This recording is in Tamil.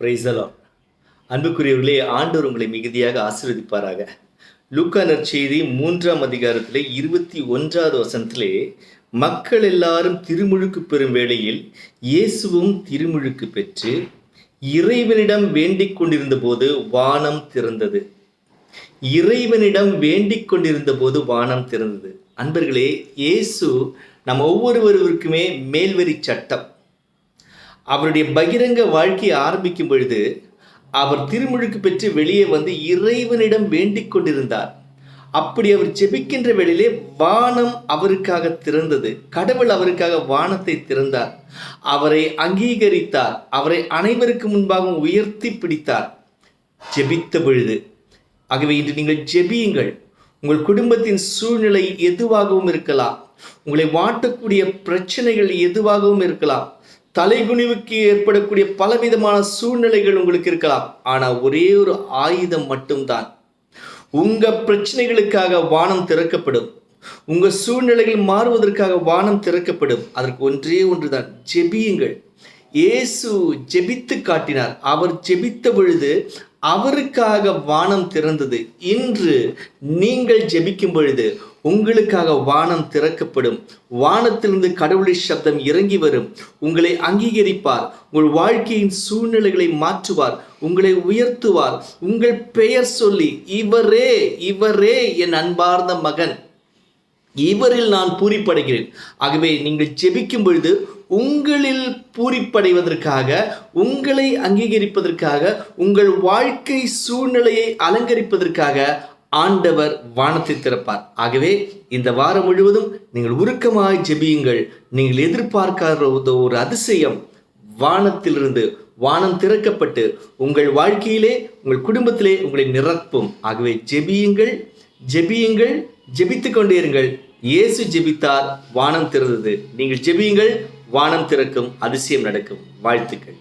பிரைசலா அன்புக்குரியவர்களே ஆண்டவர் உங்களை மிகுதியாக ஆசீர்வதிப்பாராக. லூக்கா நற்செய்தி மூன்றாம் அதிகாரத்திலே இருபத்தி ஒன்றாவது வசனத்திலே மக்கள் எல்லாரும் திருமுழுக்கு பெறும் வேளையில் இயேசுவும் திருமுழுக்கு பெற்று இறைவனிடம் வேண்டிக் கொண்டிருந்த போது வானம் திறந்தது. இறைவனிடம் வேண்டிக் கொண்டிருந்த போது வானம் திறந்தது. அன்பர்களே இயேசு நம் ஒவ்வொருவருக்குமே மேல்வரி சட்டம். அவருடைய பகிரங்க வாழ்க்கையை ஆரம்பிக்கும் பொழுது அவர் திருமுழுக்கு பெற்று வெளியே வந்து இறைவனிடம் வேண்டிக் கொண்டிருந்தார். அப்படி அவர் ஜெபிக்கின்ற வேளையிலே வானம் அவருக்காக திறந்தது. கடவுள் அவருக்காக வானத்தை திறந்தார். அவரை அங்கீகரித்தார். அவரை அனைவருக்கு முன்பாக உயர்த்தி பிடித்தார். ஜெபித்த பொழுது ஆகவே இன்று நீங்கள் ஜெபியுங்கள் உங்கள் குடும்பத்தின் சூழ்நிலை எதுவாகவும் இருக்கலாம். உங்களை வாட்டக்கூடிய பிரச்சனைகள் எதுவாகவும் இருக்கலாம். தலைகுனிவுக்கு ஏற்படக்கூடிய பலவிதமான சூழ்நிலைகள் உங்களுக்கு இருக்கலாம். ஆனால் ஒரே ஒரு ஆயுதம் மட்டும்தான். உங்க பிரச்சனைகளுக்காக வானம் திறக்கப்படும். உங்கள் சூழ்நிலைகள் மாறுவதற்காக வானம் திறக்கப்படும். அதற்கு ஒன்றே ஒன்றுதான் ஜெபியுங்கள். இயேசு ஜெபித்து காட்டினார். அவர் ஜெபித்த பொழுது அவருக்காக வானம் திறந்தது. இன்று நீங்கள் ஜெபிக்கும் பொழுது உங்களுக்காக வானம் திறக்கப்படும். வானத்திலிருந்து கடவுளின் சப்தம் இறங்கி வரும். உங்களை அங்கீகரிப்பார். உங்கள் வாழ்க்கையின் சூழ்நிலைகளை மாற்றுவார். உங்களை உயர்த்துவார். உங்கள் பெயர் சொல்லி இவரே இவரே என் அன்பார்ந்த மகன். இவரில் நான் பூரிப்படைகிறேன். ஆகவே நீங்கள் ஜெபிக்கும் பொழுது உங்களில் பூரிப்படைவதற்காக உங்களை அங்கீகரிப்பதற்காக உங்கள் வாழ்க்கை சூழ்நிலையை அலங்கரிப்பதற்காக ஆண்டவர் வானத்தை திறப்பார். ஆகவே இந்த வாரம் முழுவதும் நீங்கள் உருக்கமாய் ஜெபியுங்கள். நீங்கள் எதிர்பார்க்காத ஒரு அதிசயம் வானத்திலிருந்து வானம் திறக்கப்பட்டு உங்கள் வாழ்க்கையிலே உங்கள் குடும்பத்திலே உங்களை நிரப்பும். ஆகவே ஜெபியுங்கள் ஜெபியுங்கள் ஜெபித்து கொண்டே இருங்கள். இயேசு ஜெபித்தார் வானம் திறந்தது. நீங்கள் ஜெபியுங்கள் வானம் திறக்கும் அதிசயம் நடக்கும். வாழ்த்துக்கள்.